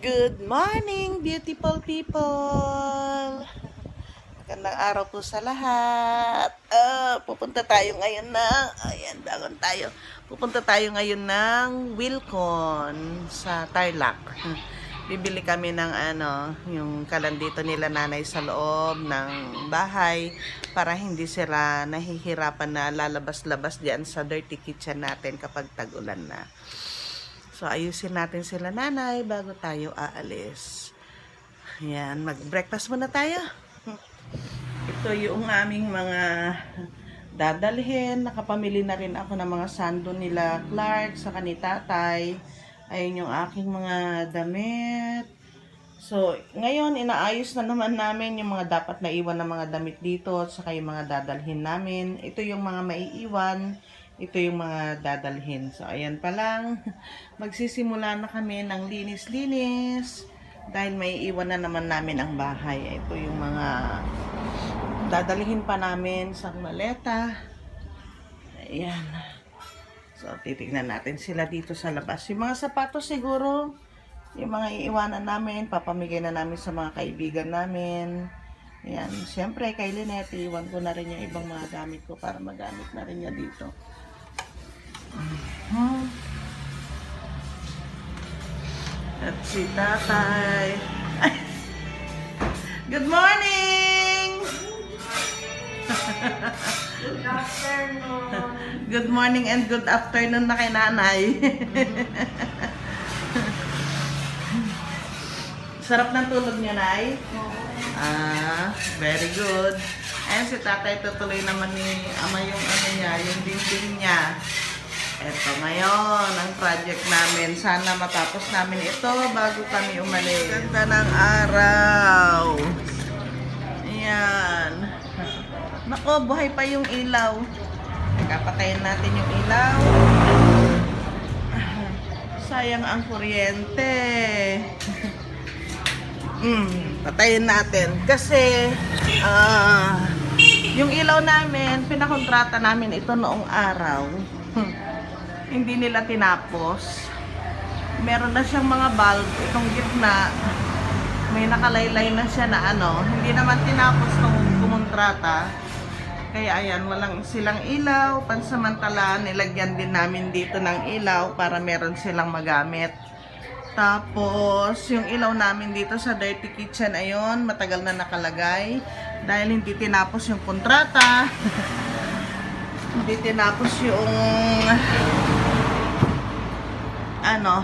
Good morning, beautiful people! Magandang araw po sa lahat. Ah, pupunta tayo ngayon ng, ayan, dagon tayo. Pupunta tayo ngayon ng Wilcon sa Tarlac. Bibili kami ng ano, yung kalandito nila nanay sa loob ng bahay para hindi sila nahihirapan na lalabas-labas diyan sa dirty kitchen natin kapag tag-ulan na. So, ayusin natin sila nanay bago tayo aalis. Ayan, mag-breakfast muna tayo. Ito yung aming mga dadalhin. Nakapamili na rin ako ng mga sando nila Clark sa ni tatay. Ayun yung aking mga damit. So, ngayon, inaayos na naman namin yung mga dapat na iwan ng mga damit dito at saka yung mga dadalhin namin. Ito yung mga maiiwan. Ito yung mga dadalhin. So, ayan pa lang. Magsisimula na kami ng linis-linis. Dahil may iwan na naman namin ang bahay. Ito yung mga dadalhin pa namin sa maleta. Ayan. So, titignan natin sila dito sa labas. Yung mga sapatos siguro, yung mga iiwanan namin, papamigay na namin sa mga kaibigan namin. Ayan. Siyempre, kay Lynette, iwan ko na rin yung ibang mga gamit ko para magamit na rin niya dito. At si tatay. Ay. Good morning! Good afternoon. Good morning and good afternoon na kay nanay. Sarap ng tulog niya, Nay? Ah, very good. Ayan si tatay tutuloy naman ni ama yung ano niya, yung dingding niya. Eto ngayon, ang project namin. Sana matapos namin ito bago kami umalis. Ganda ng araw. Ayan. Nako, buhay pa yung ilaw. Kapatayin natin yung ilaw. Sayang ang kuryente. mm, patayin natin. Kasi, ah, yung ilaw namin, pinakontrata namin ito noong araw. Hindi nila tinapos. Meron na siyang mga bulb, itong gitna. May nakalaylay na siya na ano. Hindi naman tinapos nung kumontrata. Kaya ayan, walang silang ilaw. Pansamantala, nilagyan din namin dito ng ilaw para meron silang magamit. Tapos, yung ilaw namin dito sa Dirty Kitchen, ayun, matagal na nakalagay. Dahil hindi tinapos yung kontrata. hindi tinapos yung... Ano?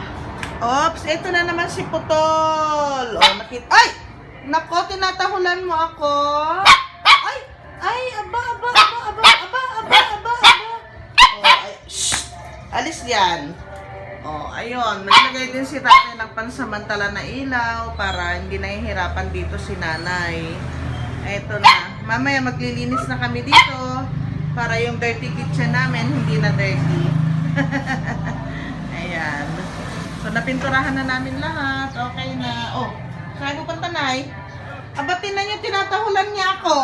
Ops, ito na naman si Putol. Oh, nakit... Ay! Nako, tinatahulan mo ako. Ay! Ay, aba, aba, aba, aba, aba, aba, aba, aba. Oh, ay, shh! Alis yan. Oh, ayun. Naglagay din si tatay ng pansamantala na ilaw para hindi nahihirapan dito si nanay. Eto na. Mamaya maglilinis na kami dito para yung dirty kitchen namin hindi na dirty. Napinturahan na namin lahat. Okay na. Oh, saan ko punta, Nay? Aba, tinan niyo, tinatahulan niya ako.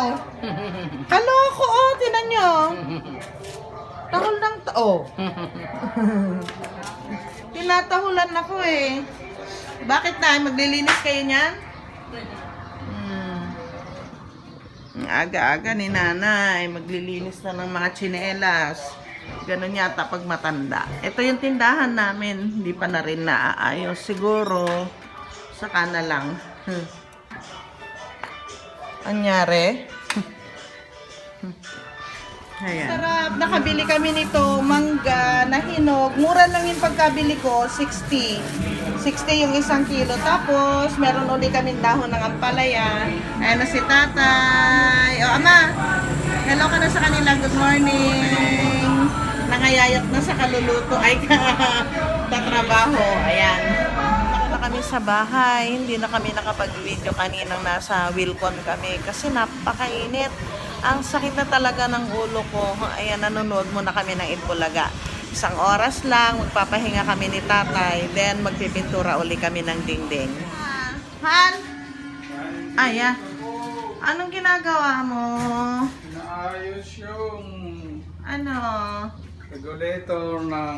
Hello ako, oh, tinan niyo. Tahol ng ta- oh. Tinatahulan ako eh. Bakit na? Maglilinis kayo niyan? Hmm. Aga-aga ni nanay, maglilinis na ng mga tsinelas. Ganun yata pag matanda. Ito yung tindahan namin. Hindi pa na rin naaayos. Siguro, saka na lang. Hmm. Anyari? Ayan. Sarap. Nakabili kami nito, mangga, na hinog. Mura lang yung pagkabili ko, 60. 60 yung isang kilo. Tapos, meron uli kaming dahon ng ampalaya. Ayan na si tatay. O, ama, hello ka na sa kanila. Good morning. Nangayayat na sa kaluluto. Ay, tatrabaho. Ayan. Naka na kami sa bahay. Hindi na kami nakapag-video kaninang nasa Wilcon kami kasi napakainit. Ang sakit na talaga ng ulo ko. Ayan, nanonood muna kami ng Itbulaga. Isang oras lang, magpapahinga kami ni tatay. Then, magpipintura uli kami ng dingding. Han? Aya. Anong ginagawa mo? Naayos yung Ano? Regulator ng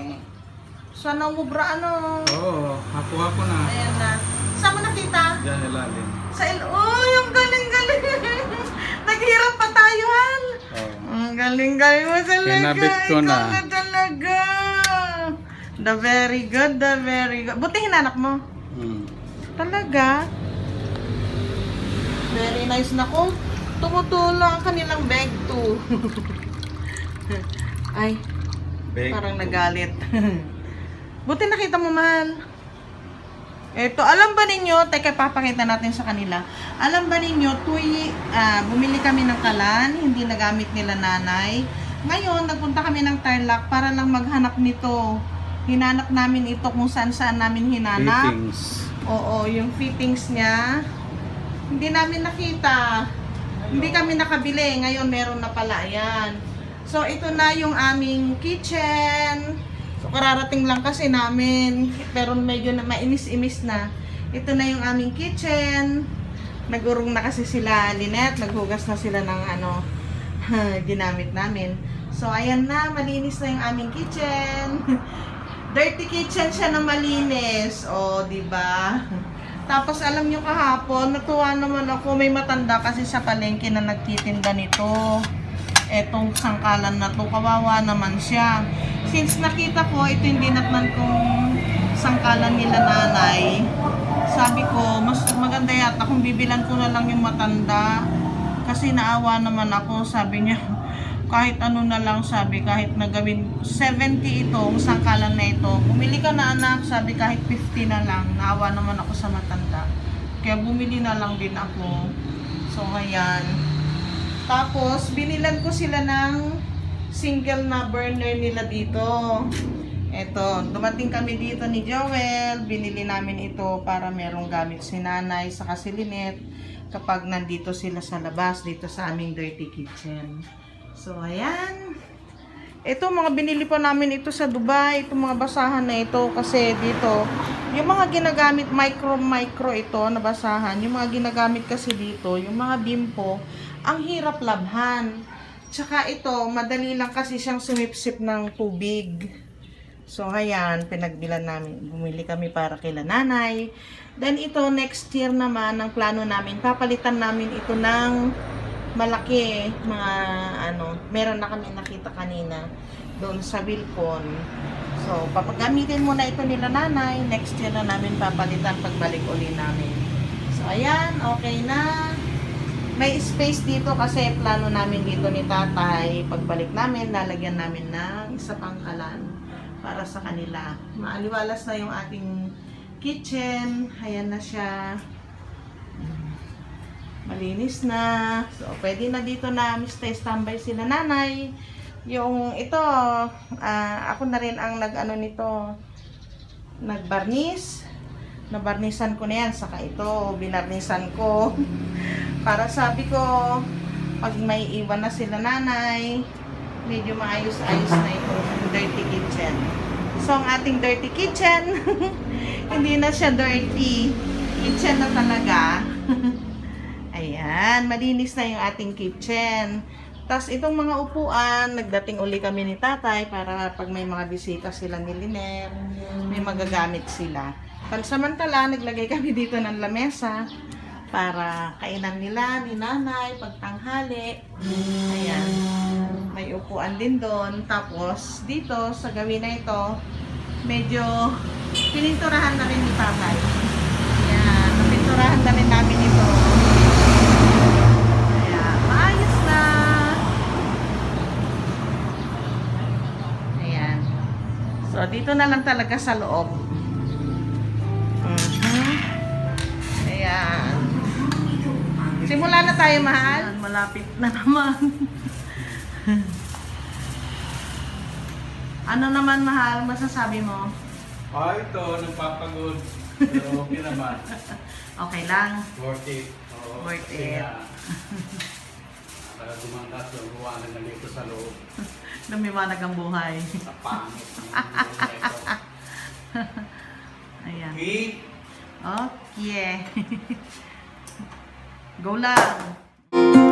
Sana umubra ano. Oo, ako-ako na. Ayan na. Saan mo nakita? Diyan ilalim. Sa il... Oh, yung galing-galing. Naghirap pa tayo, Hal. Oo. Ang galing-galing mo talaga. Kinabit ko na. Ikaw na talaga. The very good, the very good. Buti hinanap mo. Hmm. Talaga? Very nice na kung tumutulo ang kanilang bag too. Ay, Big. parang nagalit. Buti nakita mo, mahal. Ito, alam ba ninyo, teka papakita natin sa kanila. Alam ba ninyo, tuy, ah, bumili kami ng kalan, hindi nagamit nila nanay. Ngayon, nagpunta kami ng Tarlac para lang maghanap nito. Hinanap namin ito kung saan saan namin hinanap. Meetings. Oo, yung fittings niya. Hindi namin nakita. Hindi kami nakabili. Ngayon meron na pala. Ayan. So, ito na yung aming kitchen. So, kararating lang kasi namin. Pero medyo na mainis-imis na. Ito na yung aming kitchen. Nagurong na kasi sila, Lynette. Naghugas na sila ng ano, ginamit namin. So, ayan na. Malinis na yung aming kitchen. Dirty kitchen siya na malinis. O, di ba? Tapos alam nyo kahapon, natuwa naman ako, may matanda kasi sa palengke na nagtitinda nito. Etong sangkalan na to, kawawa naman siya. Since nakita ko, ito yung dinatnan kong sangkalan nila nanay. Sabi ko, mas maganda yata kung bibilan ko na lang yung matanda. Kasi naawa naman ako, sabi niya, kahit ano na lang sabi, kahit nagawin 70 itong sangkalan na ito. Bumili ka na anak, sabi kahit 50 na lang. Naawa naman ako sa matanda. Kaya bumili na lang din ako. So, ayan. Tapos, binilan ko sila ng single na burner nila dito. Eto, dumating kami dito ni Joel. Binili namin ito para merong gamit si nanay sa si Lynette kapag nandito sila sa labas dito sa aming dirty kitchen. So, ayan. Ito, mga binili pa namin ito sa Dubai. Itong mga basahan na ito. Kasi dito, yung mga ginagamit, micro-micro ito na basahan. Yung mga ginagamit kasi dito, yung mga bimpo, ang hirap labhan. Tsaka ito, madali lang kasi siyang sumipsip ng tubig. So, ayan, pinagbilan namin. Bumili kami para kila nanay. Then, ito, next year naman, ang plano namin, papalitan namin ito ng malaki. Mga, ano, meron na kami nakita kanina doon sa Wilcon. So, papagamitin muna ito nila nanay. Next year na namin papalitan pagbalik uli namin. So, ayan, okay na. May space dito kasi plano namin dito ni tatay. Pagbalik namin, lalagyan namin ng isa pang kalan para sa kanila. Maaliwalas na yung ating kitchen. Ayan na siya. Malinis na. So, pwede na dito na stay standby sila nanay. Yung ito, ah, ako na rin ang nag-ano nito, nagbarnis. Nabarnisan ko na yan. Saka ito, binarnisan ko. Para sabi ko, pag may iwan na sila nanay, medyo maayos-ayos na ito dirty kitchen. So, ang ating dirty kitchen, hindi na siya dirty. Kitchen na talaga. Ayan, malinis na yung ating kitchen. Tapos itong mga upuan, nagdating uli kami ni tatay para pag may mga bisita sila ni Liner, may magagamit sila. Pansamantala, naglagay kami dito ng lamesa para kainan nila ni nanay pagtanghali. Ayan. May upuan din doon. Tapos, dito, sa gawin na ito, medyo pininturahan na rin ni tatay. Ayan. Napinturahan na rin namin ito. Ayan. Maayos na. Ayan. So, dito na lang talaga sa loob. Simula na tayo, mahal. Malapit na naman. ano naman, mahal, masasabi mo? Ah, ito, nagpapagod. Pero okay naman. Okay lang. Worth it. Oo, Worth it. nga, Para tumandas yung ruwanan na dito sa loob. Lumiwanag ang buhay. Sa pangit na. Ayan. Okay? Okay. Go lang.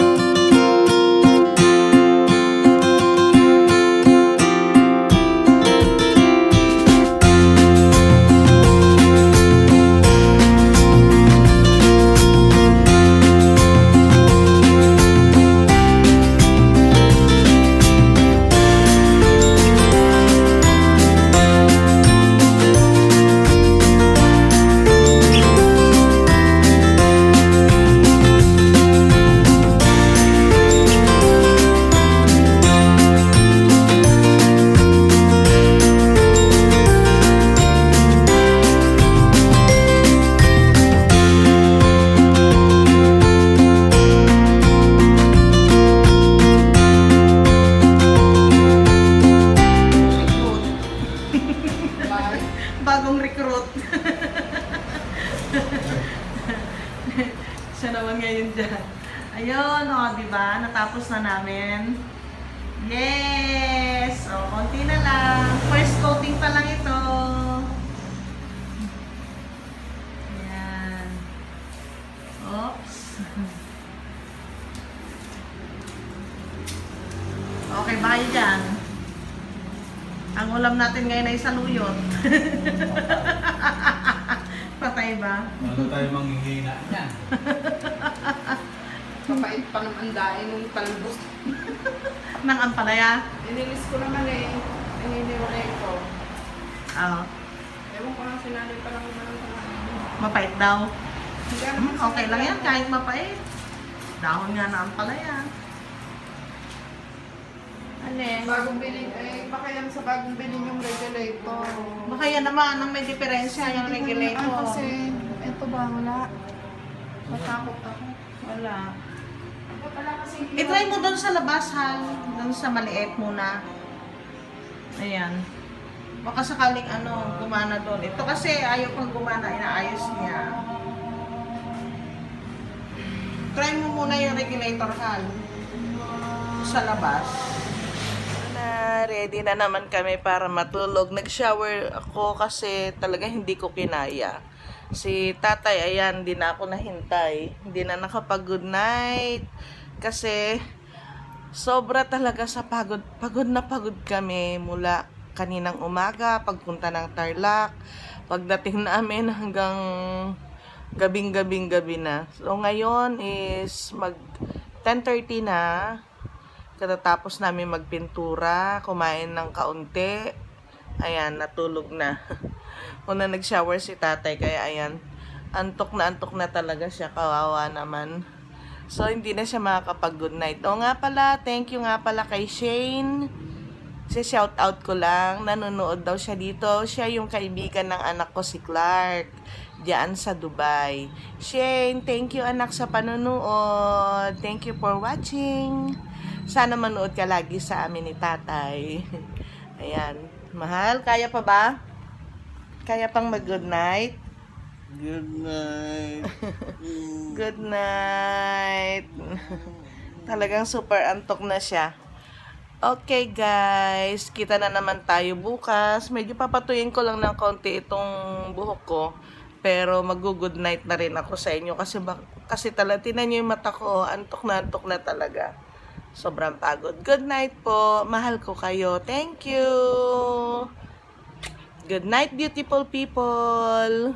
naman ngayon dyan. Ayun, o, di ba? Natapos na namin. Yes! O, konti na lang. First coating pa lang ito. Ayan. Oops. Okay, bye dyan. Ang ulam natin ngayon ay saluyot. Patay ba? Ano tayo manghihina niyan? Papait pa naman dahil nung talbos. Nang ampalaya? Inilis ko naman eh. Ininiwalay ko. Oo. Ewan ko lang sinali pa lang naman mapait daw. Hmm, okay lang yan, kahit mapait. Dahon nga na ampalaya. Ano eh? Bagong bilhin, eh, baka yan sa bagong bilhin yung regulator. Baka yan naman ang may diferensya yung regulator. kasi, eto ba, wala. Matakot ako. Wala. Kasi I-try mo doon sa labas, Hal. Doon sa maliit muna. Ayan. Baka sakaling ano, gumana doon. Ito kasi ayaw pang gumana, inaayos niya. Try mo muna yung regulator, Hal. Sa labas. Ready na naman kami para matulog. Nag-shower ako kasi talaga hindi ko kinaya. Si tatay, ayan, hindi na ako nahintay. Hindi na nakapag-good night. Kasi, sobra talaga sa pagod. Pagod na pagod kami mula kaninang umaga, pagpunta ng Tarlac, pagdating namin hanggang gabing-gabing gabi na. So, ngayon is mag 10.30 na. Katatapos namin magpintura, kumain ng kaunti. Ayan, natulog na. Una nag-shower si tatay, kaya ayan, antok na antok na talaga siya, kawawa naman. So, hindi na siya makakapag-good night. O nga pala, thank you nga pala kay Shane. Si shout out ko lang, nanonood daw siya dito. Siya yung kaibigan ng anak ko si Clark, diyan sa Dubai. Shane, thank you anak sa panonood. Thank you for watching. Sana manood ka lagi sa amin ni tatay. Ayan. Mahal, kaya pa ba? Kaya pang mag-good night? Good night. Good night. Talagang super antok na siya. Okay guys, kita na naman tayo bukas. Medyo papatuyin ko lang ng konti itong buhok ko. Pero mag-good night na rin ako sa inyo kasi kasi talaga tinan niyo yung mata ko, antok na antok na talaga. Sobrang pagod. Good night po. Mahal ko kayo. Thank you. Good night beautiful people.